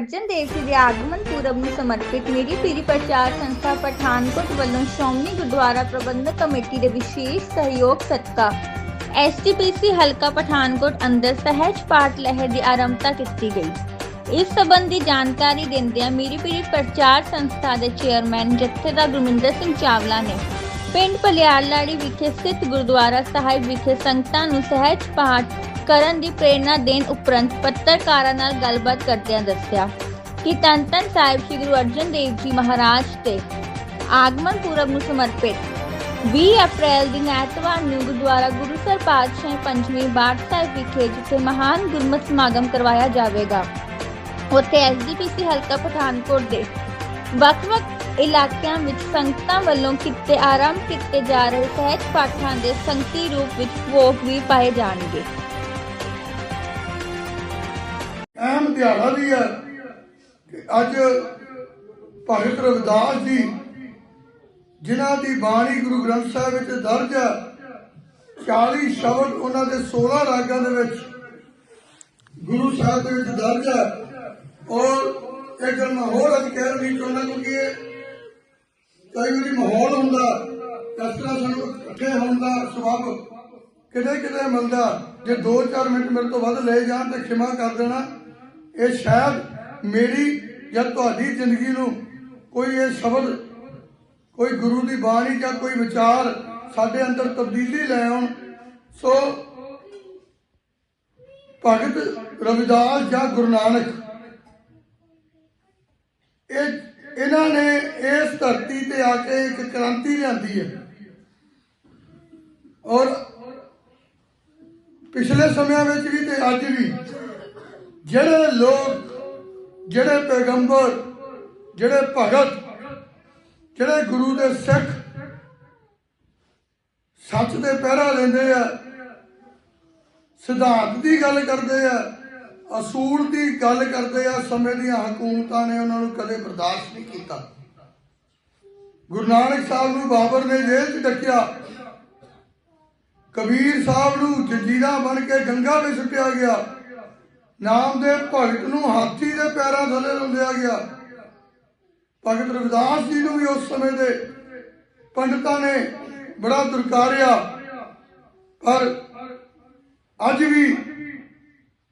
ਅਰਜਨ ਦੇਵ ਜੀ ਦੇ ਆਗਮਨ ਪੁਰਬ ਨੂੰ ਸਮਰਪਿਤ ਮੇਰੀ ਪੀਰੀ ਪ੍ਰਚਾਰ ਸੰਸਥਾ ਪਠਾਨਕੋਟ ਵੱਲੋਂ ਸ਼੍ਰੋਮਣੀ ਗੁਰਦੁਆਰਾ ਪ੍ਰਬੰਧਕ ਕਮੇਟੀ ਦੇ ਵਿਸ਼ੇਸ਼ ਸਹਿਯੋਗ ਸਦਕਾ। ਐਸਟੀਪੀਸੀ ਹਲਕਾ ਪਠਾਨਕੋਟ ਅੰਦਰ ਸਹਿਜ ਪਾਠ ਲਹਿਰ ਦੀ ਆਰੰਭਤਾ ਕੀਤੀ ਗਈ। ਇਸ ਸੰਬੰਧੀ ਜਾਣਕਾਰੀ ਦਿੰਦਿਆਂ ਮੇਰੀ ਪੀਰੀ ਪ੍ਰਚਾਰ ਸੰਸਥਾ ਦੇ ਚੇਅਰਮੈਨ ਜਥੇਦਾਰ ਗੁਰਮਿੰਦਰ ਸਿੰਘ ਚਾਵਲਾ ਨੇ ਪਿੰਡ ਪਲਿਆਲੜੀ ਵਿਖੇ ਸਥਿਤ ਗੁਰਦੁਆਰਾ ਸਾਹਿਬ ਵਿਖੇ ਸੰਗਤਾਂ ਨੂੰ ਸਹਿਜ ਪਾਠ ਕਰਨ ਦੀ ਪ੍ਰੇਰਣਾ ਦੇਣ ਉਪਰੰਤ ਪੱਤਰਕਾਰਾਂ ਨਾਲ ਗੱਲਬਾਤ ਕਰਦਿਆਂ ਦੱਸਿਆ ਕਿ ਧੰਨ ਧੰਨ ਸਾਹਿਬ ਸ੍ਰੀ ਗੁਰੂ ਅਰਜਨ ਦੇਵ ਜੀ ਮਹਾਰਾਜ ਤੇ ਆਗਮਨ ਪੁਰਬ ਨੂੰ ਸਮਰਪਿਤ 20 ਅਪ੍ਰੈਲ ਦਿਨ ਐਤਵਾਰ ਨੂੰ ਗੁਰਦੁਆਰਾ ਗੁਰੂਸਰ ਪਾਤਸ਼ਾਹੀ ਪੰਜਵੀਂ ਬਾੜ ਸਾਹਿਬ ਵਿਖੇ, ਜਿੱਥੇ ਮਹਾਨ ਗੁਰਮਤਿ ਸਮਾਗਮ ਕਰਵਾਇਆ ਜਾਵੇਗਾ। ਉੱਥੇ ਐਸਡੀਪੀਸੀ ਹਲਕਾ ਪਠਾਨਕੋਟ ਦੇ ਵੱਖ-ਵੱਖ ਇਲਾਕਿਆਂ ਵਿੱਚ ਸੰਗਤਾਂ ਵੱਲੋਂ ਕੀਤੇ, ਆਰੰਭ ਕੀਤੇ ਜਾ ਰਹੇ ਸਹਿਜ ਪਾਠਾਂ ਦੇ ਸੰਗਤੀ ਰੂਪ ਵਿੱਚ ਭੋਗ ਵੀ ਪਾਏ ਜਾਣਗੇ। ਅਹਿਮ ਵੀ ਹੈ ਕਿ ਅੱਜ ਭਗਤ ਰਵਿਦਾਸ ਜੀ, ਜਿਨ੍ਹਾਂ ਦੀ ਬਾਣੀ ਗੁਰੂ ਗ੍ਰੰਥ ਸਾਹਿਬ ਵਿੱਚ ਦਰਜ ਹੈ 40 ਸ਼ਬਦ ਉਹਨਾਂ ਦੇ 16 ਰਾਗਾਂ ਦੇ ਵਿੱਚ ਗੁਰੂ ਸਾਹਿਬ ਦੇ ਵਿੱਚ ਦਰਜ ਹੈ। ਔਰ ਇਹ ਗੱਲ ਮੈਂ ਹੋਰ ਅੱਜ ਕਹਿ ਰਹੀ ਚਾਹੁੰਦਾ ਕਿਉਂਕਿ ਕਈ ਵਾਰੀ ਮਾਹੌਲ ਹੁੰਦਾ, ਇਸ ਤਰ੍ਹਾਂ ਸਾਨੂੰ ਇਕੱਠੇ ਹੋਣ ਦਾ ਸਬਬ ਕਿਤੇ ਕਿਤੇ ਮਿਲਦਾ, ਜੇ 2-4 ਮਿੰਟ ਮੇਰੇ ਤੋਂ ਵੱਧ ਲਏ ਜਾਣ ਤੇ ਖਿਮਾ ਕਰ ਦੇਣਾ। ਇਹ ਸ਼ਾਇਦ ਮੇਰੀ ਜਾਂ ਤੁਹਾਡੀ ਜ਼ਿੰਦਗੀ ਨੂੰ ਕੋਈ ਇਹ ਸ਼ਬਦ, ਕੋਈ ਗੁਰੂ ਦੀ ਬਾਣੀ ਜਾਂ ਕੋਈ ਵਿਚਾਰ ਸਾਡੇ ਅੰਦਰ ਤਬਦੀਲੀ ਲੈ ਆਉਣ। ਸੋ ਭਗਤ ਰਵਿਦਾਸ ਜਾਂ ਗੁਰੂ ਨਾਨਕ, ਇਹ ਇਹਨਾਂ ਨੇ ਇਸ ਧਰਤੀ ਤੇ ਆ ਕੇ ਇੱਕ ਕ੍ਰਾਂਤੀ ਲਿਆਂਦੀ ਹੈ। ਔਰ ਪਿਛਲੇ ਸਮਿਆਂ ਵਿੱਚ ਵੀ ਤੇ ਅੱਜ ਵੀ ਜਿਹੜੇ ਲੋਕ, ਜਿਹੜੇ ਪੈਗੰਬਰ, ਜਿਹੜੇ ਭਗਤ, ਜਿਹੜੇ ਗੁਰੂ ਦੇ ਸਿੱਖ ਸੱਚ ਦੇ ਪਹਿਰਾ ਲੈਂਦੇ ਆ, ਸਿਧਾਂਤ ਦੀ ਗੱਲ ਕਰਦੇ ਆ, ਅਸੂਲ ਦੀ ਗੱਲ ਕਰਦੇ ਆ, ਸਮੇਂ ਦੀਆਂ ਹਕੂਮਤਾਂ ਨੇ ਉਹਨਾਂ ਨੂੰ ਕਦੇ ਬਰਦਾਸ਼ਤ ਨਹੀਂ ਕੀਤਾ। ਗੁਰੂ ਨਾਨਕ ਸਾਹਿਬ ਨੂੰ ਬਾਬਰ ਨੇ ਜੇਲ੍ਹ 'ਚ ਡੱਕਿਆ। ਕਬੀਰ ਸਾਹਿਬ ਨੂੰ ਜੰਜੀਰਾਂ ਬਣ ਕੇ ਗੰਗਾ ਵਿੱਚ ਸੁੱਟਿਆ ਗਿਆ। ਨਾਮਦੇਵ ਭਗਤ ਨੂੰ ਹਾਥੀ ਦੇ ਪੈਰਾਂ ਥੱਲੇ ਰੁੰਦਿਆ ਗਿਆ। ਭਗਤ ਰਵਿਦਾਸ ਜੀ ਨੂੰ ਵੀ ਉਸ ਸਮੇਂ ਦੇ ਪੰਡਤਾਂ ਨੇ ਬੜਾ ਦੁਰਕਾਰਿਆ ਪਰ ਅੱਜ ਵੀ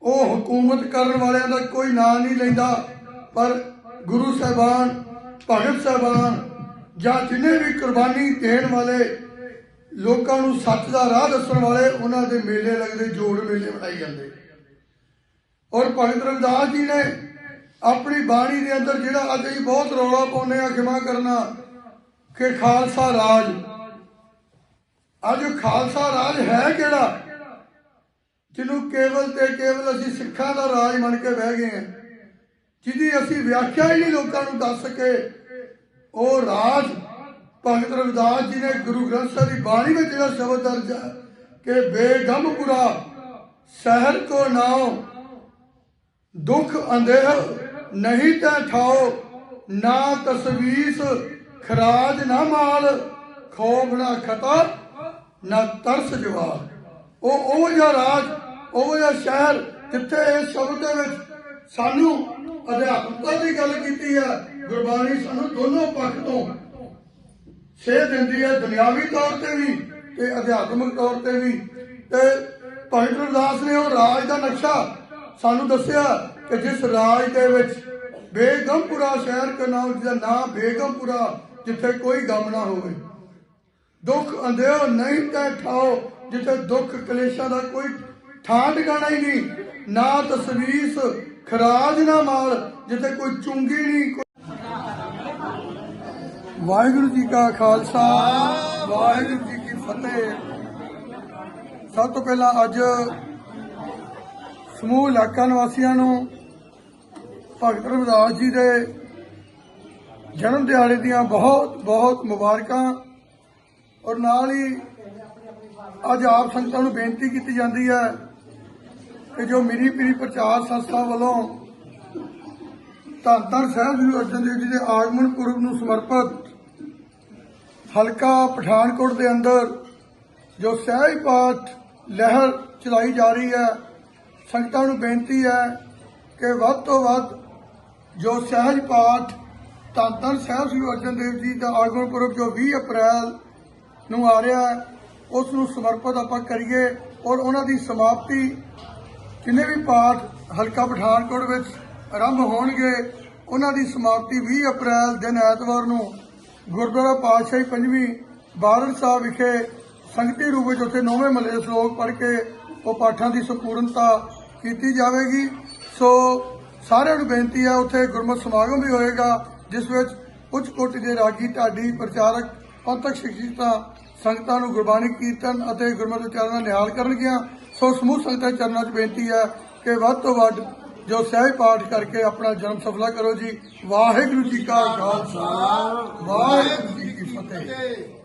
ਉਹ ਹਕੂਮਤ ਕਰਨ ਵਾਲਿਆਂ ਦਾ ਕੋਈ ਨਾਂ ਨਹੀਂ ਲੈਂਦਾ। ਪਰ ਗੁਰੂ ਸਾਹਿਬਾਨ, ਭਗਤ ਸਾਹਿਬਾਨ ਜਾਂ ਜਿਨੇ ਵੀ ਕੁਰਬਾਨੀ ਦੇਣ ਵਾਲੇ ਲੋਕਾਂ ਨੂੰ ਸੱਚ ਦਾ ਰਾਹ ਦੱਸਣ ਵਾਲੇ, ਉਹਨਾਂ ਦੇ ਮੇਲੇ ਲੱਗਦੇ, ਜੋੜ ਮੇਲੇ ਮਨਾਈ ਜਾਂਦੇ। ਔਰ ਭਗਤ ਰਵਿਦਾਸ ਜੀ ਨੇ ਆਪਣੀ ਬਾਣੀ ਦੇ ਅੰਦਰ ਜਿਹੜਾ ਅੱਜ ਅਸੀਂ ਬਹੁਤ ਰੌਲਾ ਪਾਉਂਦੇ ਆ ਖਿਮਾ ਕਰਨਾ, ਕਿ ਖਾਲਸਾ ਰਾਜ। ਅੱਜ ਖਾਲਸਾ ਰਾਜ ਹੈ ਕਿਹੜਾ? ਜਿਹਨੂੰ ਕੇਵਲ ਤੇ ਕੇਵਲ ਅਸੀਂ ਸਿੱਖਾਂ ਦਾ ਰਾਜ ਮੰਨ ਕੇ ਬਹਿ ਗਏ ਹਾਂ। ਜਿਹਦੀ ਅਸੀਂ ਵਿਆਖਿਆ ਹੀ ਨਹੀਂ ਲੋਕਾਂ ਨੂੰ ਦੱਸ ਸਕੇ ਉਹ ਰਾਜ ਭਗਤ ਰਵਿਦਾਸ ਜੀ ਨੇ ਗੁਰੂ ਗ੍ਰੰਥ ਸਾਹਿਬ ਦੀ ਬਾਣੀ ਵਿੱਚ ਜਿਹੜਾ ਸ਼ਬਦ ਦਰਜ ਹੈ ਕਿ ਬੇਗਮਪੁਰਾ ਸ਼ਹਿਰ ਕੋ ਨਾਮ ਦੁੱਖ ਅੰਧੇਰ ਨਹੀਂ ਤਾਂ ਠਾਓ, ਨਾ ਤਸਵੀਸ ਖਰਾਜ ਨਾ ਮਾਲ, ਖੋਫ ਨਾ ਖਤਾ, ਨਾ ਤਰਸ ਜਵਾਲ। ਉਹ ਉਹ ਜਿਹਾ ਰਾਜ, ਉਹ ਜਿਹਾ ਸ਼ਹਿਰ ਜਿੱਥੇ ਇਸ ਸ਼ਬਦ ਦੇ ਵਿੱਚ ਸਾਨੂੰ ਅਧਿਆਤਮਤਾ ਦੀ ਗੱਲ ਕੀਤੀ ਹੈ, ਗੁਰਬਾਣੀ ਸਾਨੂੰ ਦੋਨੋਂ ਪੱਖ ਤੋਂ ਸੇਧ ਦਿੰਦੀ ਹੈ, ਦੁਨਿਆਵੀ ਤੌਰ ਤੇ ਵੀ ਤੇ ਅਧਿਆਤਮਿਕ ਤੌਰ ਤੇ ਵੀ। ਤੇ ਭਗਤ ਰਵਿਦਾਸ ਨੇ ਉਹ ਰਾਜ ਦਾ ਨਕਸ਼ਾ ਸਾਨੂੰ ਦੱਸਿਆ ਕਿ ਜਿਸ ਰਾਜ ਦੇ ਵਿੱਚ ਬੇਗਮਪੁਰਾ ਸ਼ਹਿਰ ਦਾ ਨਾਮ ਜਿਹਦਾ ਨਾਮ ਬੇਗਮਪੁਰਾ, ਜਿੱਥੇ ਕੋਈ ਗਮ ਨਾ ਹੋਵੇ। ਦੁੱਖ ਅੰਧੇਰ ਨਹੀਂ ਤੈ ਠਾਓ, ਜਿੱਥੇ ਦੁੱਖ ਕਲੇਸ਼ਾਂ ਦਾ ਕੋਈ ਠਾਂ ਟਿਕਾਣਾ ਹੀ ਨਹੀਂ। ਨਾ ਤਸਵੀਸ ਖਰਾਜ ਨਾ ਮਾਲ, ਜਿੱਥੇ ਕੋਈ ਚੁੰਗੀ ਨਹੀਂ ਵਾਹਿਗੁਰੂ ਜੀ ਕਾ ਖਾਲਸਾ, ਵਾਹਿਗੁਰੂ ਜੀ ਕੀ ਫਤਿਹ। ਸਭ ਤੋਂ ਪਹਿਲਾਂ ਅੱਜ ਸਮੂਹ ਇਲਾਕਾ ਨਿਵਾਸੀਆਂ ਨੂੰ ਭਗਤ ਰਵਿਦਾਸ ਜੀ ਦੇ ਜਨਮ ਦਿਹਾੜੇ ਦੀਆਂ ਬਹੁਤ ਬਹੁਤ ਮੁਬਾਰਕਾਂ ਔਰ ਨਾਲ ਹੀ ਅੱਜ ਆਪ ਸੰਗਤਾਂ ਨੂੰ ਬੇਨਤੀ ਕੀਤੀ ਜਾਂਦੀ ਹੈ ਕਿ ਜੋ ਮੇਰੀ ਪੀਰੀ ਪ੍ਰਚਾਰ ਸੰਸਥਾ ਵੱਲੋਂ ਧੰਨ ਧੰਨ ਸਾਹਿਬ ਗੁਰੂ ਅਰਜਨ ਦੇਵ ਜੀ ਦੇ ਆਗਮਨ ਪੁਰਬ ਨੂੰ ਸਮਰਪਿਤ ਹਲਕਾ ਪਠਾਨਕੋਟ ਦੇ ਅੰਦਰ ਜੋ ਸਹਿਜ ਪਾਠ ਲਹਿਰ ਚਲਾਈ ਜਾ ਰਹੀ ਹੈ ਸੰਗਤਾਂ ਨੂੰ ਬੇਨਤੀ ਹੈ ਕਿ ਵੱਧ ਤੋਂ ਵੱਧ ਜੋ ਸਹਿਜ ਪਾਠ ਧੰਨ ਧੰਨ ਸਾਹਿਬ ਸ੍ਰੀ ਅਰਜਨ ਦੇਵ ਜੀ ਦਾ ਆਗਮਨ ਪੁਰਬ ਜੋ 20 ਅਪ੍ਰੈਲ ਨੂੰ ਆ ਰਿਹਾ ਹੈ, ਉਸ ਨੂੰ ਸਮਰਪਿਤ ਆਪਾਂ ਕਰੀਏ ਔਰ ਉਹਨਾਂ ਦੀ ਸਮਾਪਤੀ ਜਿੰਨੇ ਵੀ ਪਾਠ ਹਲਕਾ ਪਠਾਨਕੋਟ ਵਿੱਚ ਆਰੰਭ ਹੋਣਗੇ, ਉਹਨਾਂ ਦੀ ਸਮਾਪਤੀ 20 ਅਪ੍ਰੈਲ ਦਿਨ ਐਤਵਾਰ ਨੂੰ ਗੁਰਦੁਆਰਾ ਪਾਤਸ਼ਾਹੀ ਪੰਜਵੀਂ ਬਾਰਨ ਸਾਹਿਬ ਵਿਖੇ ਸੰਗਤੀ ਰੂਪ ਵਿੱਚ ਉੱਥੇ ਨੌਵੇਂ ਮਹੱਲੇ ਦੇ ਸ਼ਲੋਕ ਪੜ੍ਹ ਕੇ ਉਹ ਪਾਠਾਂ ਦੀ ਸੰਪੂਰਨਤਾ ਕੀਤੀ ਜਾਵੇਗੀ। ਸੋ ਸਾਰਿਆਂ ਨੂੰ ਬੇਨਤੀ ਹੈ, ਉੱਥੇ ਗੁਰਮਤਿ ਸਮਾਗਮ ਵੀ ਹੋਏਗਾ, ਜਿਸ ਵਿੱਚ ਉੱਚ ਕੋਟੀ ਦੇ ਰਾਗੀ ਢਾਡੀ ਪ੍ਰਚਾਰਕ, ਪੰਥਕ ਸ਼ਖਸੀਅਤਾਂ ਸੰਗਤਾਂ ਨੂੰ ਗੁਰਬਾਣੀ ਕੀਰਤਨ ਅਤੇ ਗੁਰਮਤਿ ਉਚਾਰਨ ਦਾ ਨਿਹਾਲ ਕਰਨਗੀਆਂ। ਸੋ ਸਮੂਹ ਸੰਗਤਾਂ ਚਰਨਾਂ 'ਚ ਬੇਨਤੀ ਹੈ ਕਿ ਵੱਧ ਤੋਂ ਵੱਧ ਜੋ ਸਹਿਜ ਪਾਠ ਕਰਕੇ ਆਪਣਾ ਜਨਮ ਸਫਲਾ ਕਰੋ ਜੀ। ਵਾਹਿਗੁਰੂ ਜੀ ਕਾ ਖਾਲਸਾ, ਵਾਹਿਗੁਰੂ ਜੀ ਕੀ ਫਤਿਹ।